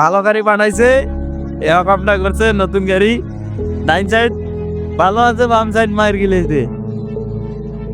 ভালো গাড়ি বানাইছে, এ কামটা করছে নতুন গাড়ি। ডাইন সাইড ভালো আছে বাম সাইড মার গিলেছে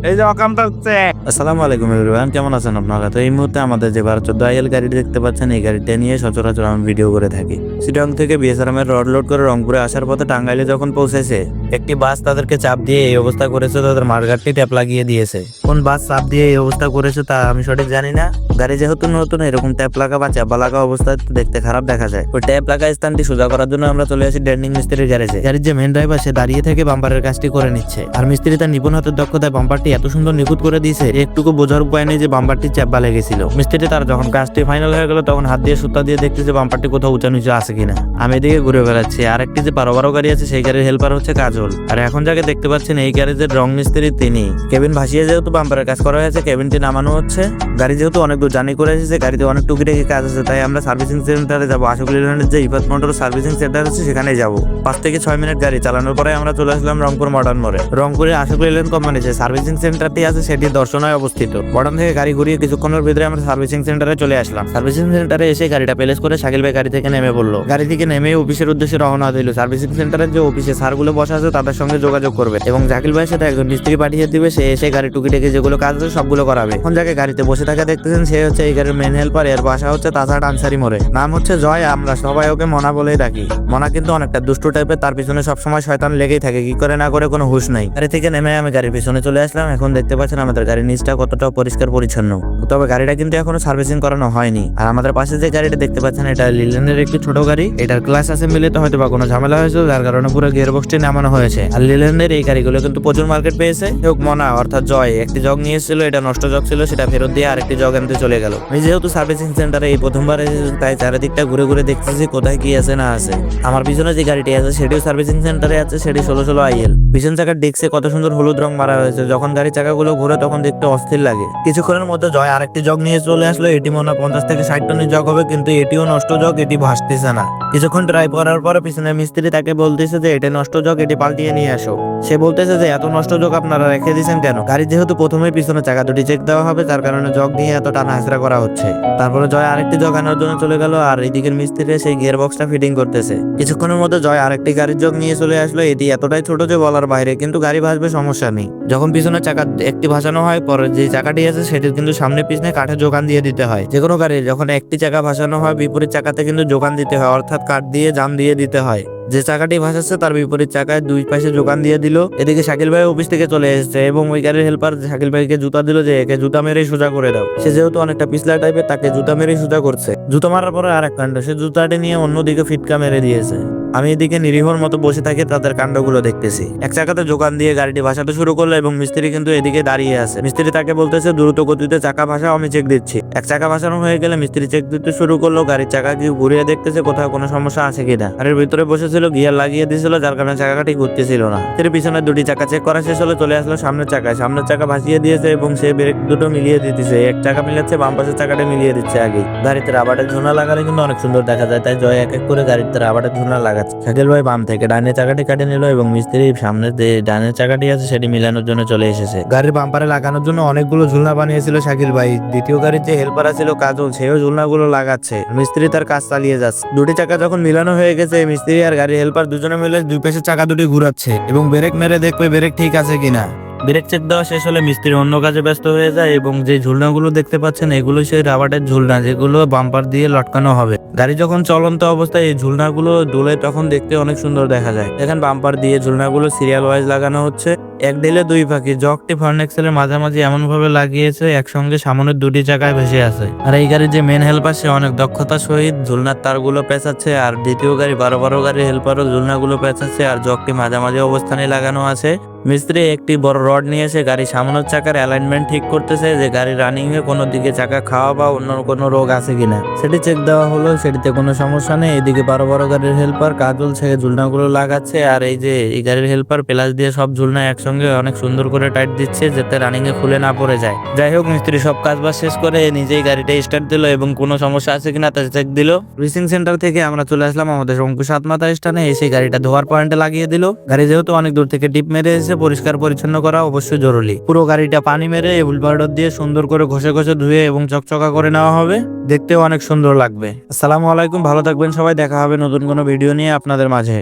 এই যে অকামটা হচ্ছে আসসালামু আলাইকুম এভরিওয়ান, কেমন আছেন আপনারা? তো এই মুহূর্তে আমাদের যে বারো চোদ্দ আইএল গাড়িটি দেখতে পাচ্ছেন, এই গাড়িটা নিয়ে সচরাচর আমি ভিডিও করে থাকি। সিটং থেকে বিএসআরএম এর রড লোড করে রংপুরে আসার পথে টাঙ্গাইলে যখন পৌঁছেছে, একটি বাস তাদেরকে চাপ দিয়ে এই অবস্থা করেছে, তাদের মার্গারটি ট্যাপ লাগিয়ে দিয়েছে। কোন বাস চাপ দিয়ে এই অবস্থা করেছে তা আমি সঠিক জানি না। গাড়ি যেহেতু নতুন, এরকম ট্যাপ লাগা বা চাপা লাগা অবস্থায় দেখতে খারাপ দেখা যায়। ওই ট্যাপ লাগা স্থানটি সোজা করার জন্য আমরা চলে আসি ডেন্ডিং মিস্ত্রির গ্যারেজে গাড়ির যে মেন ড্রাইভার সে দাঁড়িয়ে থেকে বাম্পারের কাজটি করে নিচ্ছে। আর মিস্ত্রি তার নিপুণ হাতের দক্ষতায় বাম্পারটি এত সুন্দর নিখুঁত করে দিয়েছে একটুকু বোঝার উপায় নেই যে বাম্পারটি চাপা লেগেছিল। মিস্ত্রি তার যখন কাজটি ফাইনাল হয়ে গেল, তখন হাত দিয়ে সুতা দিয়ে দেখতেছে বাম্পারটি কোথাও উঁচা নিচু আছে কিনা। আমি এদিকে ঘুরে বেড়াচ্ছি। আর একটি যে বারো বারো গাড়ি আছে, সেই গাড়ির হেল্পার হচ্ছে কাজল। আর এখন যাকে দেখতে পাচ্ছেন, এই গ্যারেজের রং মিস্ত্রি তিনি। কেবিন ভাসিয়ে যেহেতু বাম্পারের কাজ করা হয়েছে, কেবিনটি নামানো হচ্ছে। গাড়ি যেহেতু অনেক দূর জার্নি করে এসেছে, গাড়িতে অনেক টুকিটাকি কাজ আছে, তাই আমরা সার্ভিসিং সেন্টারে যাব। আশোক লিল্যান্ডের যে ইফাত মোটর সার্ভিসিং সেন্টার আছে সেখানে যাব। পাঁচ থেকে ছয় মিনিট গাড়ি চালানোর পরে আমরা চলে আসলাম রংপুর মডার্ন মোড়ে। রংপুরে আশোক লিল্যান্ড কোম্পানি যে সার্ভিসিং সেন্টারটি আছে, সেটি দর্শনায় অবস্থিত। মডার্ন থেকে গাড়ি ঘুরিয়ে কিছুক্ষণের ভিতরে আমরা সার্ভিসিং সেন্টারে চলে আসলাম। সার্ভিসিং সেন্টারে এসে গাড়িটা প্লেস করে শাকিল ভাই গাড়ি থেকে নেমে পড়ল। গাড়ি থেকে নেমে অফিসের উদ্দেশ্যে রওনা দিল। সার্ভিসিং সেন্টারের যে অফিসে স্যারগুলো বসা আছে, তাদের সঙ্গে যোগাযোগ করবে এবং জাকিল ভাইয়ের সাথে একজন মিস্ত্রি পাঠিয়ে দিবে। সে এসে গাড়ি টুকিটাকি যেগুলো কাজ আছে, সবগুলো করাবে। এখন যাকে গাড়িতে বসে থাকা দেখতেছেন, সে হচ্ছে এই গাড়ির মেন হেল্পার এর বাসা হচ্ছে তাছাড়া আনসারি মোড়ে। নাম হচ্ছে জয়। আমরা সবাই ওকে মনা বলেই ডাকি। মনা কিন্তু অনেকটা দুষ্টু টাইপের তার পিছনে সবসময় শয়তান লেগেই থাকে। কি করে না করে কোনো হুশ নাই। গাড়ি থেকে নেমে আমি গাড়ির পিছনে চলে আসলাম। এখন দেখতে পাচ্ছেন আমাদের গাড়ির নিচটা কতটা পরিষ্কার পরিচ্ছন্ন। তবে গাড়িটা কিন্তু এখনও সার্ভিসিং করানো হয়নি। আর আমাদের পাশে যে গাড়িটা দেখতে পাচ্ছেন এটা লিলেনের একটি ছোট গাড়ি। এটার ক্লাস অ্যাসেম্বলিতে হয়তো বা কোনো ঝামেলা হয়েছে যার কারণে পুরো গিয়ার বক্সটি নামানো হয়েছে। আর লিলেনের এই গাড়িগুলো কিন্তু প্রচুর মার্কেট পেয়েছে। হোক মনা অর্থাৎ জয় একটি জগ নিয়ে এসেছিল এটা নষ্ট জগ ছিল সেটা ফেরত দিয়ে আরেকটি জগ আনতে চলে গেল। আমি যেহেতু সার্ভিসিং সেন্টারে এই প্রথমবার এসেছি, তাই চারিদিকটা ঘুরে ঘুরে দেখতেছি কোথায় কি আছে না আছে। আমার পিছনে যে গাড়িটি আছে সেটিও সার্ভিসিং সেন্টারে আছে সেটি ষোলো ষোলো আইএল পিছন চাকার ডেক্সে কত সুন্দর হলুদ রং মারা হয়েছে। যখন গাড়ির চাকাগুলো ঘুরে তখন দেখতে অস্থির লাগে। কিছুক্ষণের মধ্যে জয় আরেকটি জগ নিয়ে চলে আসলো। এটি মনে হয় পঞ্চাশ থেকে ষাট টনের জগ হবে, কিন্তু এটিও নষ্ট জগ, এটি ভাসতেছে না। কিছুক্ষণ ড্রাইভ করার পরে পিছনে মিস্ত্রি তাকে বলতেছে যে, এটা নষ্ট জগ, এটি পাল্টিয়ে নিয়ে আসো। সে বলতেছে যে, এত নষ্ট জগ আপনারা রেখে দিয়েছেন কেন? গাড়ি যেহেতু প্রথমে পিছনে চাকা দুটি চেক দেওয়া হবে তার কারণে জগ নিয়ে এত টানা হাসরা করা হচ্ছে। তারপরে জয় আরেকটি জগ আনার জন্য চলে গেল, আর এইদিকের মিস্ত্রি সেই গিয়ার বক্সটা ফিটিং করতেছে। কিছুক্ষণের মধ্যে জয় আরেকটি গাড়ির জগ নিয়ে চলে আসলো। এটি এতটাই ছোট যে বলার বাইরে, কিন্তু গাড়ি ভাসবে সমস্যা নেই। যখন পিছনে চাকা একটি ভাসানো হয় পরে যে চাকাটি আছে সেটির কিন্তু সামনে পিছনে কাঠের যোগান দিয়ে দিতে হয়। যে কোনো গাড়ি যখন একটি চাকা ভাসানো হয়, বিপরীত চাকাতে কিন্তু যোগান দিতে হয়, অর্থাৎ কাঠ দিয়ে জাম দিয়ে দিতে হয়। যে চাকাটি ভাসাচ্ছে, তার বিপরীত চাকায় দুই পাশে যোগান দিয়ে দিল। এদিকে শাকিল ভাই অফিস থেকে চলে এসেছে এবং ওই গাড়ির হেল্পার শাকিল ভাইকে জুতা দিল যে, একে জুতা মেরেই সোজা করে দাও। সে যেহেতু অনেকটা পিছলা টাইপের তাকে জুতা মেরেই সোজা করছে। জুতা মারার পরে আর এক কাণ্ড, সে জুতাটি নিয়ে অন্যদিকে ফিটকা মেরে দিয়েছে। আমি এদিকে নিরীহর মতো বসে থাকি, তাদের কাণ্ডগুলো দেখতেছি। এক চাকাতে যোগান দিয়ে গাড়িটি ভাসাতে শুরু করল এবং মিস্ত্রি কিন্তু এদিকে দাঁড়িয়ে আছে। মিস্ত্রি তাকে বলতেছে, দ্রুত গতিতে চাকা ভাসাও, আমি চেক দিচ্ছি। এক চাকা ভাসানো হয়ে গেলে মিস্ত্রি চেক দিতে শুরু করল, গাড়ির চাকা কি ঘুরিয়ে দেখতেছে, কোথাও কোনো সমস্যা আছে কিনা? গাড়ির ভিতরে বসেছিল, গিয়ার লাগিয়ে দিয়েছিল, যার কারণে চাকাটি ঘুরতেছিল না। মিস্ত্রি পিছনে দুটি চাকা চেক করা শেষ হলে, চলে আসলো সামনের চাকায়। সামনের চাকা ভাসিয়ে দিয়েছে এবং সে ব্রেক দুটো মিলিয়ে দিতেছে। এক চাকা মিলাচ্ছে, বাম পাশের চাকাটা মিলিয়ে দিচ্ছে আগে গাড়িতে রাবারের ঝুনা লাগালে কিন্তু অনেক সুন্দর দেখা যায়, তাই জয় এক এক করে গাড়িতে রাবারের ঝুনা লাগাচ্ছে শাকিল ভাই বাম থেকে ডানের চাকাটি কাটে নিল এবং মিস্ত্রি সামনে যে ডানের চাকাটি আছে সেটি মিলানোর জন্য চলে এসেছে। গাড়ির বাম্পারে লাগানোর জন্য অনেকগুলো ঝুলনা বানিয়েছিল শাকিল ভাই। দ্বিতীয় গাড়ির যে হেল্পার ছিল কাজল, সেও ঝুলনাগুলো লাগাচ্ছে। মিস্ত্রি তার কাজ চালিয়ে যাচ্ছে। দুটি চাকা যখন মিলানো হয়ে গেছে, মিস্ত্রি আর গাড়ির হেল্পার দুজনে মিলে দুই পাশে চাকা দুটি ঘুরাচ্ছে এবং ব্রেক মেরে দেখবে ব্রেক ঠিক আছে কিনা। ব্রেক চেক দেওয়া শেষ হলে মিস্ত্রি অন্য কাজে ব্যস্ত হয়ে যায় এবং যে ঝুলনাগুলো দেখতে পাচ্ছেন, এগুলো সেই রাবারের ঝুলনা যেগুলো বাম্পার দিয়ে লটকানো হবে। গাড়ি যখন চলন্ত অবস্থায় এই ঝুলনাগুলো দোলে তখন দেখতে অনেক সুন্দর দেখা যায়। এখানে বাম্পার দিয়ে ঝুলনাগুলো সিরিয়াল ওয়াইজ লাগানো হচ্ছে। এক ঢিলে দুই পাখি জগটি ফার্নেক্সেলের মাঝামাঝি এমন ভাবে লাগিয়েছে, একসঙ্গে সামনের দুটি চাকায় ভেসে আছে। আর এই গাড়ির যে মেন হেল্পার সে অনেক দক্ষতা সহিত ঝুলনার তারগুলো পেঁচাচ্ছে, আর দ্বিতীয় গাড়ি, বারো বারো গাড়ির হেল্পারও ঝুলনাগুলো পেঁচাচ্ছে, আর জগটি মাঝামাঝি অবস্থানে লাগানো আছে। মিস্ত্রি একটি বড় রড নিয়ে এসে গাড়ি সামনের চাকার অ্যালাইনমেন্ট ঠিক করতেছে যে গাড়ি রানিং এ কোনো দিকে চাকা খাওয়া বা অন্য কোনো রোগ আছে কিনা। সেটি চেক দেওয়া হলো, সেটিতে কোনো সমস্যা নেই। এদিকে বারো বারো গাড়ির হেল্পার কাজল ছেড়ে ঝুলনাগুলো লাগাচ্ছে, আর এই যে এই গাড়ির হেল্পার প্লাস দিয়ে সব ঝুলনা একসঙ্গে সঙ্গে অনেক সুন্দর করে টাইট দিচ্ছে যাতে রানিং এ খুলে না পড়ে যায়। যাই হোক, মিস্ত্রি সব কাজ বাজ শেষ করে নিজেই গাড়িটা স্টার্ট দিল এবং কোনো সমস্যা আছে কিনা তা চেক দিল। রিসিং সেন্টার থেকে আমরা চলে আসলাম আমাদের রংপুর সাতমাতা স্থানে, এসে গাড়িটা ধোয়ার পয়েন্টে লাগিয়ে দিল। গাড়ি যেহেতু অনেক দূর থেকে ডিপ মেরে এসে পরিষ্কার পরিচ্ছন্ন করা অবশ্যই জরুরি। পুরো গাড়িটা পানি মেরে এবুল পাউডার দিয়ে সুন্দর করে ঘষে ঘষে ধুয়ে এবং চকচকা করে নেওয়া হবে। দেখতেও অনেক সুন্দর লাগবে। আসসালামু আলাইকুম, ভালো থাকবেন সবাই, দেখা হবে নতুন কোনো ভিডিও নিয়ে আপনাদের মাঝে।